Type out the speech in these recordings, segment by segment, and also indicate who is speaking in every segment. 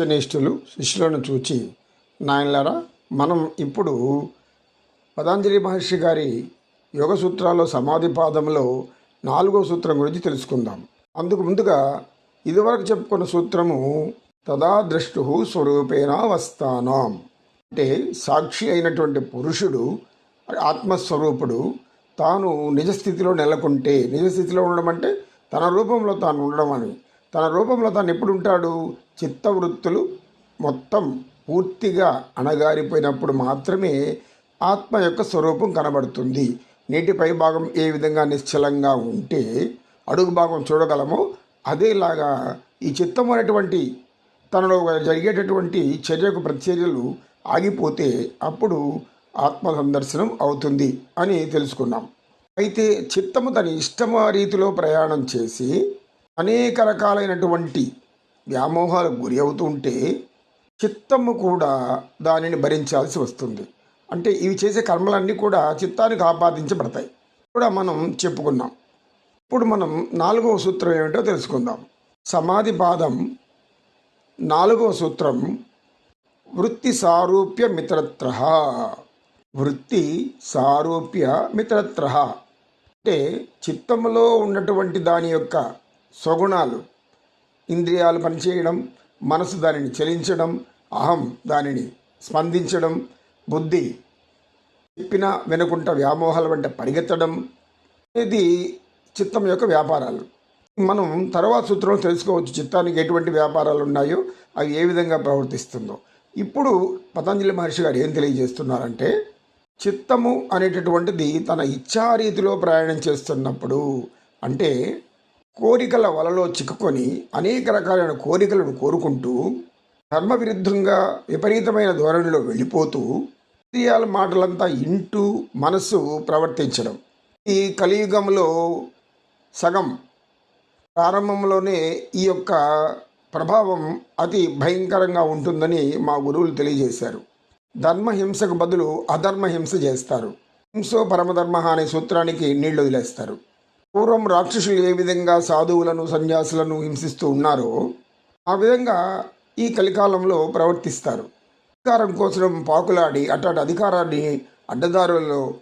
Speaker 1: నిత్యనిష్ఠులు శిష్యులను చూచి నాయనలారా మనం ఇప్పుడు పతాంజలి మహర్షి గారి యోగ సూత్రాల్లో సమాధి పాదంలో నాలుగో సూత్రం గురించి తెలుసుకుందాం. అందుకు ముందుగా ఇదివరకు చెప్పుకున్న సూత్రము తదా ద్రష్టు స్వరూపేణ వస్తానాం. అంటే సాక్షి అయినటువంటి పురుషుడు ఆత్మస్వరూపుడు తాను నిజస్థితిలో నెలకొంటే నిజస్థితిలో ఉండడం అంటే తన రూపంలో తాను ఉండడం అని. తన రూపంలో తను ఎప్పుడు ఉంటాడు చిత్తవృత్తులు మొత్తం పూర్తిగా అణగారిపోయినప్పుడు మాత్రమే ఆత్మ యొక్క స్వరూపం కనబడుతుంది. నీటిపై భాగం ఏ విధంగా నిశ్చలంగా ఉంటే అడుగు భాగం చూడగలమో అదేలాగా ఈ చిత్తం అనేటువంటి తనలో జరిగేటటువంటి చర్యకు ప్రతిచర్యలు ఆగిపోతే అప్పుడు ఆత్మ సందర్శనం అవుతుంది అని తెలుసుకున్నాం. అయితే చిత్తము తన ఇష్టమ రీతిలో ప్రయాణం చేసి అనేక రకాలైనటువంటి వ్యామోహాలకు గురి అవుతుంటే చిత్తము కూడా దానిని భరించాల్సి వస్తుంది. అంటే ఇవి చేసే కర్మలన్నీ కూడా చిత్తానికి ఆపాదించబడతాయి. కూడా మనం చెప్పుకున్నాం. ఇప్పుడు మనం నాలుగవ సూత్రం ఏమిటో తెలుసుకుందాం. సమాధి పాదం నాలుగవ సూత్రం. వృత్తి సారూప్య మిత్రత్ర వృత్తి సారూప్య మిత్రత్ర అంటే చిత్తంలో ఉన్నటువంటి దాని యొక్క స్వగుణాలు. ఇంద్రియాలు పనిచేయడం మనసు దానిని చలించడం అహం దానిని స్పందించడం బుద్ధి చెప్పిన వెనుకుంట వ్యామోహాల వెంట పరిగెత్తడం ఇది చిత్తం యొక్క వ్యాపారాలు. మనం తర్వాత సూత్రంలో తెలుసుకోవచ్చు చిత్తానికి ఎటువంటి వ్యాపారాలు ఉన్నాయో అవి ఏ విధంగా ప్రవర్తిస్తుందో. ఇప్పుడు పతంజలి మహర్షి గారు ఏం తెలియజేస్తున్నారంటే చిత్తము అనేటటువంటిది తన ఇచ్ఛారీతిలో ప్రయాణం చేస్తున్నప్పుడు అంటే కోరికల వలలో చిక్కుకొని అనేక రకాలైన కోరికలను కోరుకుంటూ ధర్మ విరుద్ధంగా విపరీతమైన ధోరణిలో వెళ్ళిపోతూ ఇంద్రియాల మాటలంతా ఇంటూ మనస్సు ప్రవర్తించడం. ఈ కలియుగంలో సగం ప్రారంభంలోనే ఈ యొక్క ప్రభావం అతి భయంకరంగా ఉంటుందని మా గురువులు తెలియజేశారు. ధర్మహింసకు బదులు అధర్మ హింస చేస్తారు. హింసో పరమధర్మ అనే సూత్రానికి నీళ్ళు వదిలేస్తారు. పూర్వం రాక్షసులు ఏ విధంగా సాధువులను సన్యాసులను హింసిస్తూ ఉన్నారో ఆ విధంగా ఈ కలికాలంలో ప్రవర్తిస్తారు. అధికారం కోసం పాకులాడి అట్లాంటి అధికారాన్ని అడ్డదారులలో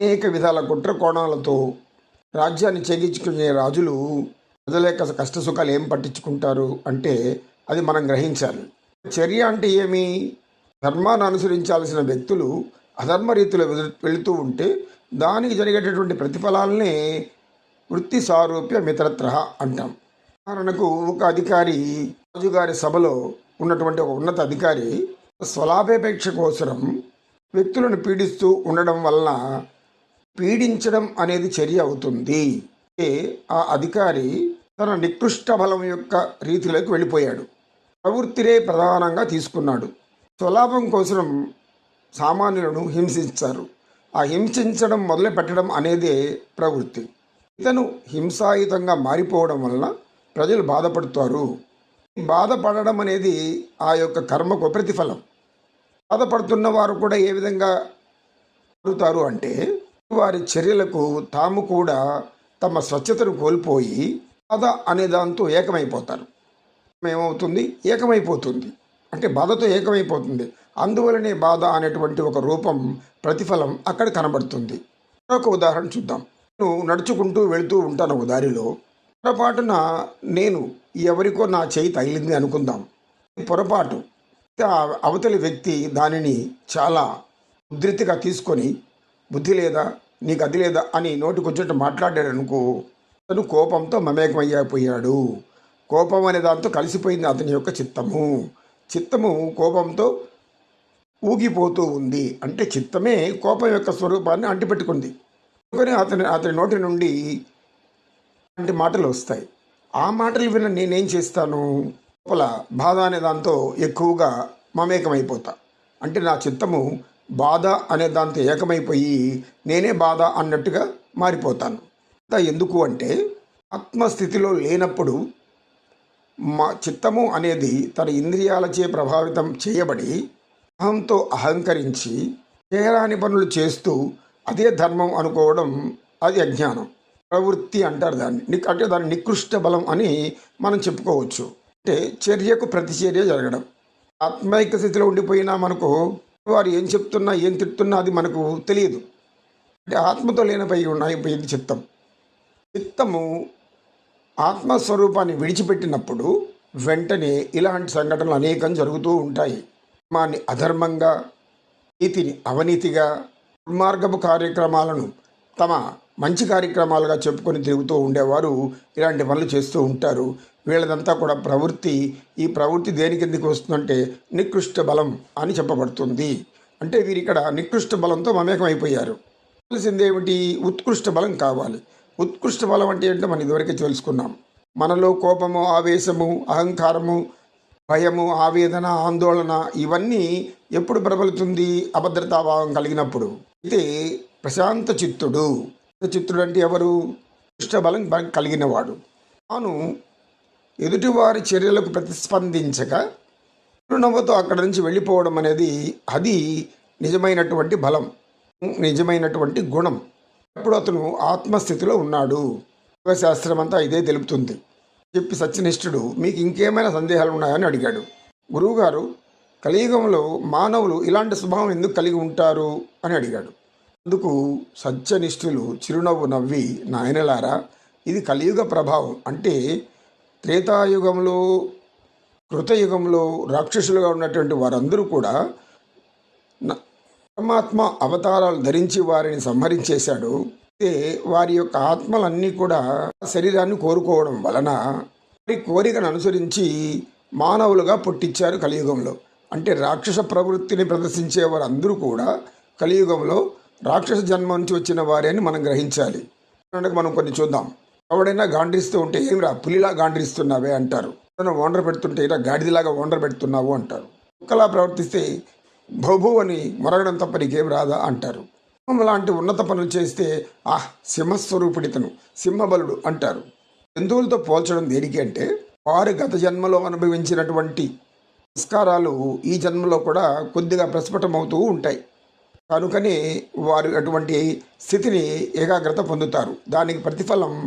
Speaker 1: అనేక విధాల కుట్ర కోణాలతో రాజ్యాన్ని చేయించుకునే రాజులు ప్రజల యొక్క కష్ట సుఖాలు ఏం పట్టించుకుంటారు అంటే అది మనం గ్రహించాలి. చర్య అంటే ఏమి? ధర్మాన్ని అనుసరించాల్సిన వ్యక్తులు అధర్మ రీతిలో వెళుతూ ఉంటే దానికి జరిగేటటువంటి ప్రతిఫలాలనే వృత్తి సారూప్య మిత్రత్ర అంటాం. ఉదాహరణకు ఒక అధికారి రాజుగారి సభలో ఉన్నటువంటి ఒక ఉన్నత అధికారి స్వలాభాపేక్ష కోసరం వ్యక్తులను పీడిస్తూ ఉండడం వలన పీడించడం అనేది చర్య అవుతుంది. ఆ అధికారి తన నికృష్ట బలం యొక్క రీతిలోకి వెళ్ళిపోయాడు. ప్రవృత్తిరే ప్రధానంగా తీసుకున్నాడు. స్వలాభం కోసం సామాన్యులను హింసించారు. ఆ హింసించడం మొదలు పెట్టడం అనేదే ప్రవృత్తి. ఇతను హింసాయుతంగా మారిపోవడం వలన ప్రజలు బాధపడుతారు. బాధపడడం అనేది ఆ యొక్క కర్మకు ప్రతిఫలం. బాధపడుతున్న వారు కూడా ఏ విధంగా మారుతారు అంటే వారి చర్యలకు తాము కూడా తమ స్వచ్ఛతను కోల్పోయి బాధ అనే దాంతో ఏకమైపోతారు. ఏమవుతుంది? ఏకమైపోతుంది. అంటే బాధతో ఏకమైపోతుంది. అందువలనే బాధ అనేటువంటి ఒక రూపం ప్రతిఫలం అక్కడ కనబడుతుంది. మరొక ఉదాహరణ చూద్దాం. నడుచుకుంటూ వెళుతూ ఉంటాను ఒక దారిలో. పొరపాటున నేను ఎవరికో నా చేయి తగిలింది అనుకుందాం. పొరపాటు. ఆ అవతలి వ్యక్తి దానిని చాలా ఉధృతిగా తీసుకొని బుద్ధి లేదా? నీకు అది లేదా? అని నోటికొచ్చినట్టు మాట్లాడాడు అనుకో అతను కోపంతో మమేకమయ్యాపోయాడు. కోపం అనే దాంతో కలిసిపోయింది అతని యొక్క చిత్తము. చిత్తము కోపంతో ఊగిపోతూ ఉంది. అంటే చిత్తమే కోపం యొక్క స్వరూపాన్ని అంటిపెట్టుకుంది. అందుకని అతని అతని నోటి నుండి అలాంటి మాటలు వస్తాయి. ఆ మాటలు విన్న నేనేం చేస్తాను? లోపల బాధ అనే దాంతో ఎక్కువగా మమేకమైపోతా. అంటే నా చిత్తము బాధ అనే దాంతో ఏకమైపోయి నేనే బాధ అన్నట్టుగా మారిపోతాను. అంతా ఎందుకు అంటే ఆత్మస్థితిలో లేనప్పుడు మా చిత్తము అనేది తన ఇంద్రియాలచే ప్రభావితం చేయబడి అహంతో అహంకరించి చేయరాని పనులు చేస్తూ అదే ధర్మం అనుకోవడం అది అజ్ఞానం. ప్రవృత్తి అంటారు దాన్ని. నిక్ అంటే దాని నికృష్ట బలం అని మనం చెప్పుకోవచ్చు. అంటే చర్యకు ప్రతిచర్య జరగడం. ఆత్మైక స్థితిలో ఉండిపోయినా మనకు వారు ఏం చెప్తున్నా ఏం తిట్టున్నా అది మనకు తెలియదు. అంటే ఆత్మతో లేనిపై ఉన్నాయిపోయింది చిత్తం. చిత్తము ఆత్మస్వరూపాన్ని విడిచిపెట్టినప్పుడు వెంటనే ఇలాంటి సంఘటనలు అనేకం జరుగుతూ ఉంటాయి. ధర్మాన్ని అధర్మంగా నీతిని అవనీతిగా దుర్మార్గపు కార్యక్రమాలను తమ మంచి కార్యక్రమాలుగా చెప్పుకొని తిరుగుతూ ఉండేవారు. ఇలాంటి పనులు చేస్తూ ఉంటారు. వీళ్ళదంతా కూడా ప్రవృత్తి. ఈ ప్రవృత్తి దేని కిందకి వస్తుందంటే నికృష్ట బలం అని చెప్పబడుతుంది. అంటే వీరు ఇక్కడ నికృష్ట బలంతో మమేకం అయిపోయారు తెలిసింది ఏమిటి ఉత్కృష్ట బలం కావాలి. ఉత్కృష్ట బలం అంటే ఏంటో మనం ఇదివరకే తెలుసుకున్నాం. మనలో కోపము ఆవేశము అహంకారము భయము ఆవేదన ఆందోళన ఇవన్నీ ఎప్పుడు ప్రబలుతుంది? అభద్రతాభావం కలిగినప్పుడు. అయితే ప్రశాంత చిత్తుడు. చిత్తుడు అంటే ఎవరు? బలం కలిగినవాడు. తాను ఎదుటివారి చర్యలకు ప్రతిస్పందించక చిరునవ్వుతో అక్కడ నుంచి వెళ్ళిపోవడం అనేది అది నిజమైనటువంటి బలం. నిజమైనటువంటి గుణం. అప్పుడు అతను ఆత్మస్థితిలో ఉన్నాడు. శాస్త్రం అంతా ఇదే తెలుపుతుంది. చెప్పి సత్యనిష్ఠుడు మీకు ఇంకేమైనా సందేహాలు ఉన్నాయని అడిగాడు. గురువుగారు కలియుగంలో మానవులు ఇలాంటి స్వభావం ఎందుకు కలిగి ఉంటారు? అని అడిగాడు. అందుకు సత్యనిష్ఠులు చిరునవ్వు నవ్వి నాయనలారా ఇది కలియుగ ప్రభావం. అంటే త్రేతాయుగంలో కృతయుగంలో రాక్షసులుగా ఉన్నటువంటి వారందరూ కూడా న- పరమాత్మ అవతారాలు ధరించి వారిని సంహరించేశాడు. వారి యొక్క ఆత్మలన్నీ కూడా శరీరాన్ని కోరుకోవడం వలన వారి కోరికను అనుసరించి మానవులుగా పుట్టించారు కలియుగంలో. అంటే రాక్షస ప్రవృత్తిని ప్రదర్శించే వారందరూ కూడా కలియుగంలో రాక్షస జన్మ నుంచి వచ్చిన వారే అని మనం గ్రహించాలి. మనం కొన్ని చూద్దాం. ఎవడైనా గాండ్రిస్తూ ఉంటే ఏం రా పులిలా గాండ్రిస్తున్నావే అంటారు. ఏదైనా ఓండర్ పెడుతుంటే ఇలా గాడిదిలాగా ఓండర్ పెడుతున్నావు అంటారు. కుక్కలా ప్రవర్తిస్తే భౌభూ అని మొరగడం తప్ప నీకేం రాదా అంటారు. లాంటి ఉన్నత పనులు చేస్తే ఆహ్ సింహస్వరూపుడితను సింహబలుడు అంటారు. జంతువులతో పోల్చడం దేనికి అంటే వారు గత జన్మలో అనుభవించినటువంటి సంస్కారాలు ఈ జన్మలో కూడా కొద్దిగా ప్రస్ఫుటమవుతూ ఉంటాయి. కనుకనే వారు అటువంటి స్థితిని ఏకాగ్రత పొందుతారు. దానికి ప్రతిఫలం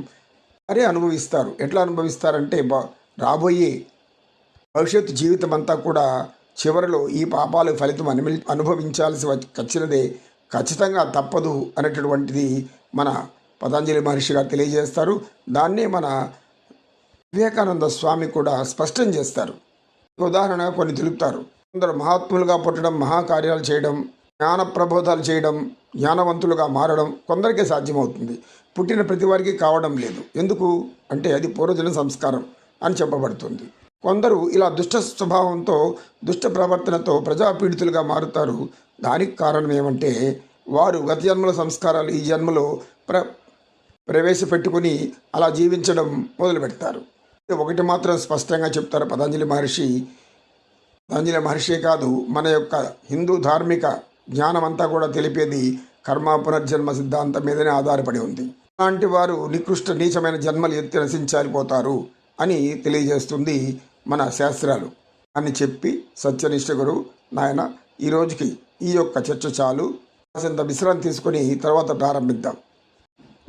Speaker 1: వారే అనుభవిస్తారు. ఎట్లా అనుభవిస్తారంటే బా- రాబోయే భవిష్యత్తు జీవితం అంతా కూడా చివరిలో ఈ పాపాలు ఫలితం అనుభవించాల్సి వచ్చి- వచ్చినదే ఖచ్చితంగా తప్పదు అనేటటువంటిది మన పతంజలి మహర్షి గారు తెలియజేస్తారు. దాన్నే మన వివేకానంద స్వామి కూడా స్పష్టం చేస్తారు. ఉదాహరణగా కొన్ని తెలుపుతారు. కొందరు మహాత్ములుగా పుట్టడం మహాకార్యాలు చేయడం జ్ఞాన ప్రబోధాలు చేయడం జ్ఞానవంతులుగా మారడం కొందరికే సాధ్యమవుతుంది. పుట్టిన ప్రతి వారికి కావడం లేదు. ఎందుకు? అంటే అది పూర్వజన సంస్కారం అని చెప్పబడుతుంది. కొందరు ఇలా దుష్ట స్వభావంతో దుష్ట ప్రవర్తనతో ప్రజాపీడితులుగా మారుతారు. దానికి కారణం ఏమంటే వారు గత జన్మల సంస్కారాలు ఈ జన్మలో ప్ర ప్రవేశపెట్టుకుని అలా జీవించడం మొదలు పెడతారు ఒకటి మాత్రం స్పష్టంగా చెప్తారు పతంజలి మహర్షి. పతంజలి మహర్షి కాదు మన యొక్క హిందూ ధార్మిక జ్ఞానం అంతా కూడా తెలిపేది కర్మ పునర్జన్మ సిద్ధాంతం మీదనే ఆధారపడి ఉంది. అలాంటి వారు నికృష్ట నీచమైన జన్మలు ఎత్తి నశించారిపోతారు అని తెలియజేస్తుంది మన శాస్త్రాలు. అని చెప్పి సత్యనిష్ట గురు నాయన ఈ రోజుకి ఈ యొక్క చర్చ చాలు. కాసింత విశ్రాంతి తీసుకొని తర్వాత ప్రారంభిద్దాం.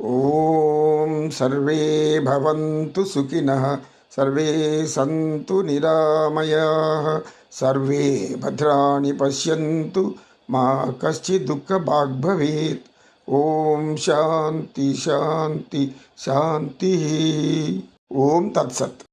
Speaker 1: ఓం సర్వే భవంతు సుఖిన సర్వే సంతు నిరామయా సర్వే భద్రాణి పశ్యంతు మా కశ్చిత్ దుఃఖ భాగ్భవేత్ ఓం శాంతి శాంతి శాంతి. ఓం తత్సత్.